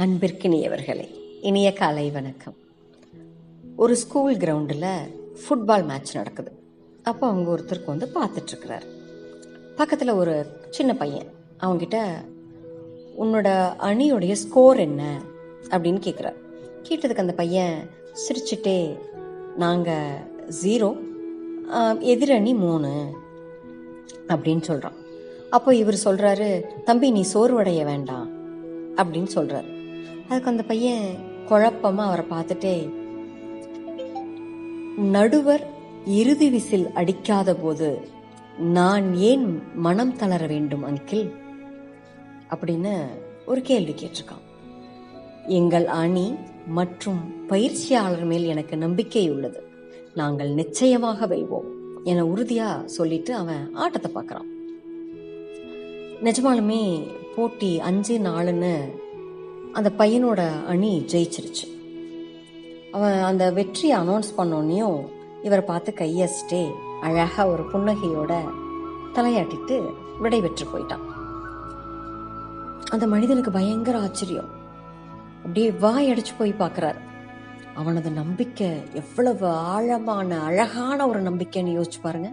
அன்பிற்கினியவர்களே இனிய காலை வணக்கம். ஒரு ஸ்கூல் கிரவுண்டில் ஃபுட்பால் மேட்ச் நடக்குது. அப்போ அவங்க ஒருத்தருக்கு வந்து பார்த்துட்ருக்கிறார். பக்கத்தில் ஒரு சின்ன பையன் அவங்ககிட்ட உன்னோட அணியோடைய ஸ்கோர் என்ன? அப்படின்னு கேட்குறார் கேட்டதுக்கு அந்த பையன் சிரிச்சுட்டே நாங்கள் ஜீரோ எதிரணி மூணு அப்படின்னு சொல்கிறான் அப்போ இவர் சொல்கிறாரு தம்பி நீ சோர்வடைய வேண்டாம் அப்படின்னு சொல்கிறாரு அதுக்கு அந்த பையன் குழப்பமா அவரை பார்த்துட்டே நடுவர் இறுதி விசில் அடிக்காத போது நான் ஏன் மனம் தளர வேண்டும் அங்கிள்? அப்படின்னு ஒரு கேள்வி கேட்டிருக்கான். எங்கள் அணி மற்றும் பயிற்சியாளர் மேல் எனக்கு நம்பிக்கை உள்ளது. நாங்கள் நிச்சயமாக வெல்வோம் என உறுதியா சொல்லிட்டு அவன் ஆட்டத்தை பார்க்கறான். நிஜமாலுமே போட்டி அஞ்சு நாலுன்னு அந்த பையனோட அணி ஜெயிச்சிருச்சு. அவன் அந்த வெற்றியை அனௌன்ஸ் பண்ணோன்னையும் இவரை பார்த்து கையசிட்டே அழகாக ஒரு புன்னகையோட தலையாட்டிட்டு விடை பெற்று போயிட்டான். அந்த மனிதனுக்கு பயங்கர ஆச்சரியம். அப்படியே வாய் அடிச்சு போய் பார்க்குறாரு. அவனது நம்பிக்கை எவ்வளவு ஆழமான அழகான ஒரு நம்பிக்கைன்னு யோசிச்சு பாருங்க.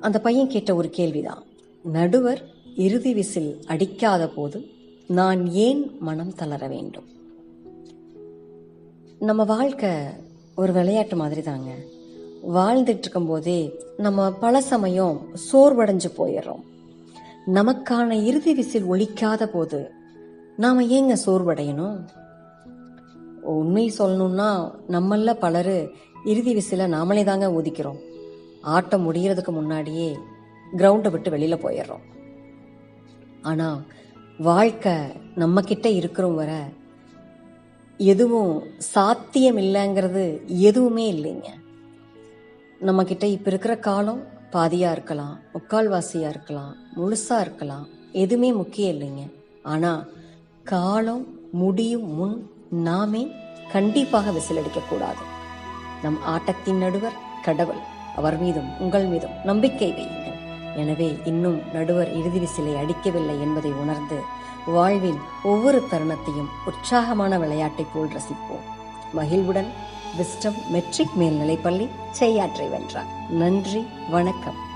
அந்த பையன் கேட்ட ஒரு கேள்விதான். நடுவர் இறுதி விசில் அடிக்காத போது நான் ஏன் மனம் தளர வேண்டும்? நம்ம வாழ்க்கை ஒரு விளையாட்டு மாதிரி தாங்க வாழ்ந்துட்டு இருக்கும்போதே நம்ம பல சமயம் சோர்வடைஞ்சு போயிடுறோம். நமக்கான இறுதி விசில் ஒழிக்காத போது நாம ஏங்க சோர்வடையணும்? உண்மை சொல்லணும்னா நம்மள பலர் இறுதி விசில நாமளே தாங்க ஊதிக்கிறோம். ஆட்டம் முடிகிறதுக்கு முன்னாடியே கிரவுண்டை விட்டு வெளியில போயிடுறோம். ஆனால் வாழ்க்கை நம்மக்கிட்ட இருக்கிறோம் வர எதுவும் சாத்தியம் இல்லைங்கிறது எதுவுமே இல்லைங்க. நம்மக்கிட்ட இப்போ இருக்கிற காலம் பாதியாக இருக்கலாம் முக்கால்வாசியாக இருக்கலாம் முழுசாக இருக்கலாம் எதுவுமே முக்கியம் இல்லைங்க. ஆனால் காலம் முடியும் முன் நாமே கண்டிப்பாக விசிலடிக்கக்கூடாது நம் ஆட்டத்தின் நடுவர் கடவுள். அவர் மீதும் உங்கள் மீதும் நம்பிக்கை வையுங்கள். எனவே இன்னும் நடுவர் இறுதி விசிலை அடிக்கவில்லை என்பதை உணர்ந்து வாழ்வின் ஒவ்வொரு தருணத்தையும் உற்சாகமான விளையாட்டைப் போல் ரசிப்போம். மகிழ்வுடன் விஸ்டம் மெட்ரிக் மேல்நிலைப்பள்ளி செய்யாற்றை வென்றார். நன்றி வணக்கம்.